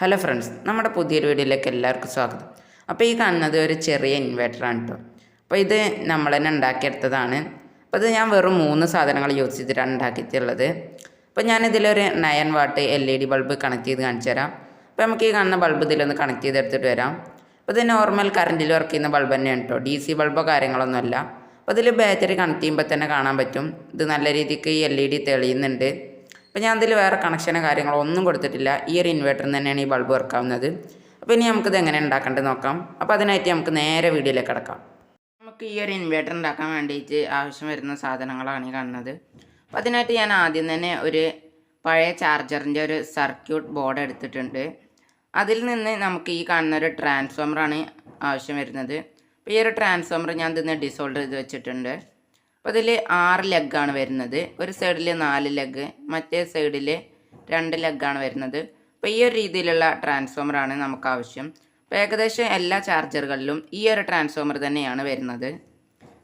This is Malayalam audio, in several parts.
ഹലോ ഫ്രണ്ട്സ് നമ്മുടെ പുതിയൊരു വീഡിയോയിലേക്ക് എല്ലാവർക്കും സ്വാഗതം. അപ്പോൾ ഈ കാണുന്നത് ഒരു ചെറിയ ഇൻവെർട്ടറാണ് കേട്ടോ അപ്പോൾ ഇത് നമ്മൾ തന്നെ ഉണ്ടാക്കിയെടുത്തതാണ്. അപ്പോൾ ഇത് ഞാൻ വെറും മൂന്ന് സാധനങ്ങൾ യൂസ് ചെയ്തിട്ടാണ് ഉണ്ടാക്കിയിട്ടുള്ളത്. അപ്പോൾ ഞാനിതിലൊരു nine watt L E D bulb connect ചെയ്ത് കാണിച്ചു തരാം. അപ്പോൾ നമുക്ക് ഈ കാണുന്ന ബൾബ് ഇതിലൊന്ന് കണക്ട് ചെയ്തെടുത്തിട്ട് വരാം. അപ്പോൾ ഇത് നോർമൽ കറണ്ടിൽ വർക്ക് ചെയ്യുന്ന ബൾബ് തന്നെയാണ് കേട്ടോ ഡി സി ബൾബോ കാര്യങ്ങളൊന്നുമല്ല അപ്പോൾ ഇതിൽ ബാറ്ററി കണക്ട് ചെയ്യുമ്പോൾ തന്നെ കാണാൻ പറ്റും. ഇത് നല്ല രീതിക്ക് എൽ ഇ ഡി തെളിയുന്നുണ്ട്. അപ്പോൾ ഞാൻ അതിൽ വേറെ കണക്ഷനോ കാര്യങ്ങളോ ഒന്നും കൊടുത്തിട്ടില്ല. ഈ ഒരു ഇൻവേർട്ടറിന് തന്നെയാണ് ഈ ബൾബ് വർക്കാവുന്നത് അപ്പോൾ ഇനി നമുക്കിത് എങ്ങനെ ഉണ്ടാക്കേണ്ടത് നോക്കാം. അപ്പോൾ അതിനായിട്ട് നമുക്ക് നേരെ വീഡിയോയിലേക്ക് കിടക്കാം. നമുക്ക് ഈ ഒരു ഇൻവേർട്ടർ ഉണ്ടാക്കാൻ വേണ്ടിയിട്ട് ആവശ്യം വരുന്ന സാധനങ്ങളാണ് ഈ കാണുന്നത്. അപ്പോൾ അതിനായിട്ട് ഞാൻ ആദ്യം തന്നെ ഒരു പഴയ ചാർജറിന്റെ ഒരു സർക്യൂട്ട് ബോർഡ് എടുത്തിട്ടുണ്ട്. അതിൽ നിന്ന് നമുക്ക് ഈ കാണുന്ന ഒരു ട്രാൻസ്ഫോമറാണ് ആവശ്യം വരുന്നത്. അപ്പോൾ ഈ ഒരു ട്രാൻസ്ഫോമർ ഞാൻ ഇതിന് ഡിസോൾഡർ ചെയ്ത് വെച്ചിട്ടുണ്ട്. അപ്പോൾ ഇതിൽ ആറ് ലെഗാണ് വരുന്നത്. ഒരു സൈഡിൽ നാല് ലെഗ് മറ്റേ സൈഡിൽ രണ്ട് ലെഗാണ് വരുന്നത്. അപ്പോൾ ഈ ഒരു രീതിയിലുള്ള ട്രാൻസ്ഫോമറാണ് നമുക്ക് ആവശ്യം. അപ്പോൾ ഏകദേശം എല്ലാ ചാർജറുകളിലും ഈ ഒരു ട്രാൻസ്ഫോമർ തന്നെയാണ് വരുന്നത്.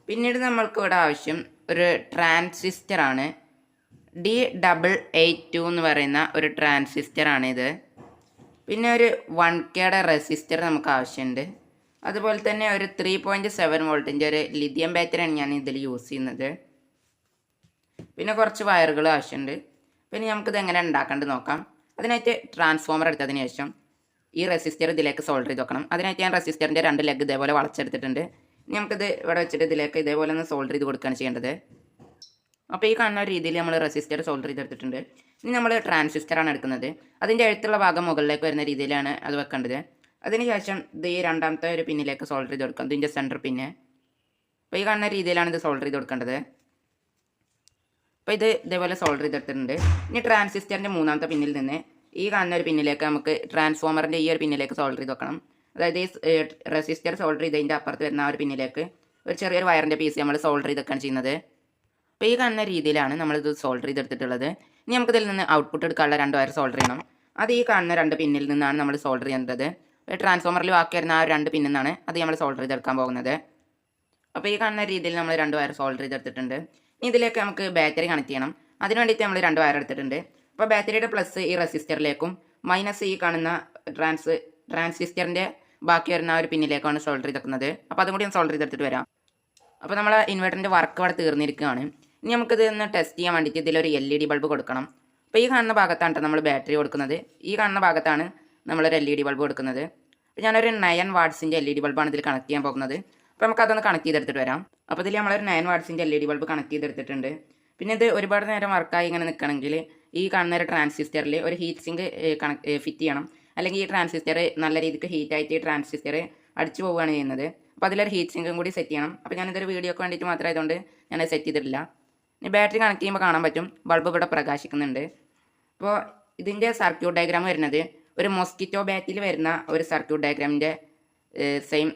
പിന്നീട് നമ്മൾക്ക് ഇവിടെ ആവശ്യം ഒരു ട്രാൻസിസ്റ്ററാണ് ഡി ഡബിൾ എയ്റ്റ് ടു എന്ന് പറയുന്ന ഒരു ട്രാൻസിസ്റ്ററാണിത് പിന്നെ ഒരു വൺ കെയുടെ റെസിസ്റ്റർ നമുക്ക് ആവശ്യമുണ്ട് അതുപോലെ തന്നെ ഒരു ത്രീ പോയിന്റ് സെവൻ വോൾട്ടിന്റെ ഒരു ലിഥിയം ബാറ്ററിയാണ് ഞാൻ ഇതിൽ യൂസ് ചെയ്യുന്നത്. പിന്നെ കുറച്ച് വയറുകൾ ആവശ്യമുണ്ട്. പിന്നെ നമുക്കിത് എങ്ങനെ ഉണ്ടാക്കേണ്ടത് നോക്കാം. അതിനായിട്ട് ട്രാൻസ്ഫോമർ എടുത്തതിന് ശേഷം ഈ റെസിസ്റ്റർ ഇതിലേക്ക് സോൾഡർ ചെയ്ത് വെക്കണം. അതിനായിട്ട് ഞാൻ റെസിസ്റ്ററിന്റെ രണ്ട് ലെഗ് ഇതേപോലെ വളച്ചെടുത്തിട്ടുണ്ട്. ഇനി നമുക്കിത് ഇവിടെ വെച്ചിട്ട് ഇതിലേക്ക് ഇതേപോലെ ഒന്ന് സോൾഡർ ചെയ്ത് കൊടുക്കുകയാണ് ചെയ്യേണ്ടത്. അപ്പോൾ ഈ കാണുന്ന രീതിയിൽ നമ്മൾ റെസിസ്റ്റർ സോൾഡർ ചെയ്തെടുത്തിട്ടുണ്ട് ഇനി നമ്മൾ ട്രാൻസിസ്റ്ററാണ് എടുക്കുന്നത്. അതിന്റെ എഴുത്തുള്ള ഭാഗം മുകളിലേക്ക് വരുന്ന രീതിയിലാണ് അത് വെക്കേണ്ടത്. അതിനുശേഷം ഇത് ഈ രണ്ടാമത്തെ ഒരു പിന്നിലേക്ക് സോൾഡർ ചെയ്ത് കൊടുക്കാം. ഇതിന്റെ സെന്റർ പിന്ന്. അപ്പോൾ ഈ കാണുന്ന രീതിയിലാണ് ഇത് സോൾഡർ ചെയ്ത് കൊടുക്കേണ്ടത്. അപ്പോൾ ഇത് ഇതേപോലെ സോൾഡർ ചെയ്തെടുത്തിട്ടുണ്ട് ഇനി ട്രാൻസിസ്റ്ററിന്റെ മൂന്നാമത്തെ പിന്നിൽ നിന്ന് ഈ കാണുന്ന ഒരു പിന്നിലേക്ക് നമുക്ക് ട്രാൻസ്ഫോമറിന്റെ ഈ ഒരു പിന്നിലേക്ക് സോൾഡർ ചെയ്ത് വെക്കണം. അതായത് ഈ റെസിസ്റ്റർ സോൾഡർ ചെയ്തതിന്റെ അപ്പുറത്ത് വരുന്ന ആ ഒരു പിന്നിലേക്ക് ഒരു ചെറിയൊരു വയറിന്റെ പീസ് നമ്മൾ സോൾഡർ ചെയ്തൊക്കെയാണ് ചെയ്യുന്നത്. അപ്പോൾ ഈ കാണുന്ന രീതിയിലാണ് നമ്മളിത് സോൾഡർ ചെയ്തെടുത്തിട്ടുള്ളത് ഇനി നമുക്കിതിൽ നിന്ന് ഔട്ട്പുട്ട് എടുക്കാനുള്ള രണ്ട് വയർ സോൾഡർ ചെയ്യണം. അത് ഈ കാണുന്ന രണ്ട് പിന്നിൽ നിന്നാണ് നമ്മൾ സോൾഡർ ചെയ്യേണ്ടത്. ട്രാൻസ്ഫോമറിൽ ബാക്കി വരുന്ന ആ രണ്ട് പിന്നാണ് അത് നമ്മൾ സോൾഡർ ചെയ്തെടുക്കാൻ പോകുന്നത്. അപ്പോൾ ഈ കാണുന്ന രീതിയിൽ നമ്മൾ രണ്ട് വയർ സോൾഡർ ചെയ്തെടുത്തിട്ടുണ്ട്. ഇതിലേക്ക് നമുക്ക് ബാറ്ററി കണക്ട് ചെയ്യണം. അതിന് വേണ്ടിയിട്ട് നമ്മൾ രണ്ട് വയർ എടുത്തിട്ടുണ്ട്. അപ്പോൾ ബാറ്ററിയുടെ പ്ലസ് ഈ റെസിസ്റ്ററിലേക്കും മൈനസ് ഈ കാണുന്ന ട്രാൻസ് ട്രാൻസിസ്റ്ററിന്റെ ബാക്കി വരുന്ന ആ ഒരു പിന്നിലേക്കാണ് സോൾഡർ ചെയ്തെടുക്കുന്നത്. അപ്പോൾ അതും കൂടി ഞാൻ സോൾഡർ ചെയ്തെടുത്തിട്ട് വരാം. അപ്പോൾ നമ്മൾ ഇൻവെർട്ടറിന്റെ വർക്ക് അവിടെ തീർന്നിരിക്കുകയാണ്. ഇനി നമുക്കിത് ഒന്ന് ടെസ്റ്റ് ചെയ്യാൻ വേണ്ടിയിട്ട് ഇതിലൊരു എൽ ഇ ഡി ബൾബ് കൊടുക്കണം. അപ്പോൾ ഈ കാണുന്ന ഭാഗത്താണ് നമ്മൾ ബാറ്ററി കൊടുക്കുന്നത്. ഈ കാണുന്ന ഭാഗത്താണ് നമ്മളൊരു എൽ ഇ ഡി ബൾബ് കൊടുക്കുന്നത് അപ്പോൾ ഞാനൊരു നയൻ വാട്സിന്റെ എൽ ഇ ഡി ബൾബാണ് ഇതിൽ കണക്ട് ചെയ്യാൻ പോകുന്നത്. അപ്പോൾ നമുക്കതൊന്ന് കണക്ട് ചെയ്തെടുത്തിട്ട് വരാം. അപ്പോൾ ഇതിൽ നമ്മളൊരു nine വാട്സിന്റെ L E D bulb connect ചെയ്തെടുത്തിട്ടുണ്ട്. പിന്നെ ഇത് ഒരുപാട് നേരം വർക്കായി ഇങ്ങനെ നിൽക്കണമെങ്കിൽ ഈ കാണുന്ന ഒരു ട്രാൻസിസ്റ്ററിൽ ഒരു ഹീറ്റ് സിങ്ക് കണക്ട് ഫിറ്റ് ചെയ്യണം. അല്ലെങ്കിൽ ഈ ട്രാൻസിസ്റ്റർ നല്ല രീതിക്ക് ഹീറ്റ് ആയിട്ട് ഈ ട്രാൻസിസ്റ്റർ അടിച്ചു പോവുകയാണ് ചെയ്യുന്നത്. അപ്പോൾ അതിലൊരു ഹീറ്റ് സിങ്കും കൂടി സെറ്റ് ചെയ്യണം. അപ്പോൾ ഞാനിതൊരു വീഡിയോക്ക് വേണ്ടിയിട്ട് മാത്രം ഞാൻ സെറ്റ് ചെയ്തിട്ടില്ല. ഇനി ബാറ്ററി കണക്ട് ചെയ്യുമ്പോൾ കാണാൻ പറ്റും. ബൾബ് ഇവിടെ പ്രകാശിക്കുന്നുണ്ട്. അപ്പോൾ ഇതിന്റെ സർക്യൂട്ട് ഡയഗ്രാം വരുന്നത് ഒരു മോസ്കിറ്റോ ബാറ്റിൽ വരുന്ന ഒരു സർക്യൂട്ട് ഡയഗ്രാമിന്റെ സെയിം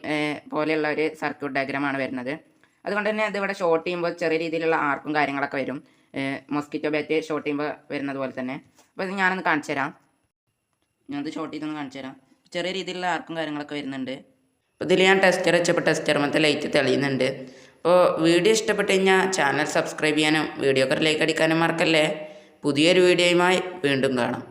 പോലെയുള്ള ഒരു സർക്യൂട്ട് ഡയഗ്രാമാണ് വരുന്നത്. അതുകൊണ്ട് തന്നെ ഇതിവിടെ ഷോർട്ട് ചെയ്യുമ്പോൾ ചെറിയ രീതിയിലുള്ള ആർക്കും കാര്യങ്ങളൊക്കെ വരും. മോസ്കിറ്റോ ബാറ്റ് ഷോർട്ട് ചെയ്യുമ്പോൾ വരുന്നത് പോലെ തന്നെ. അപ്പോൾ ഇത് ഞാനൊന്ന് കാണിച്ചു തരാം. ഞാനത് ഷോർട്ട് ചെയ്തൊന്ന് കാണിച്ചു തരാം. ചെറിയ രീതിയിലുള്ള ആർക്കും കാര്യങ്ങളൊക്കെ വരുന്നുണ്ട്. അപ്പോൾ ഇതിൽ ഞാൻ ടെസ്റ്റർ വെച്ചപ്പോൾ ടെസ്റ്റർ മറ്റേ ലൈറ്റ് തെളിയുന്നുണ്ട്. അപ്പോൾ വീഡിയോ ഇഷ്ടപ്പെട്ട് കഴിഞ്ഞാൽ ചാനൽ സബ്സ്ക്രൈബ് ചെയ്യാനും വീഡിയോ ലൈക്ക് അടിക്കാനും മറക്കല്ലേ? പുതിയൊരു വീഡിയോയുമായി വീണ്ടും കാണാം.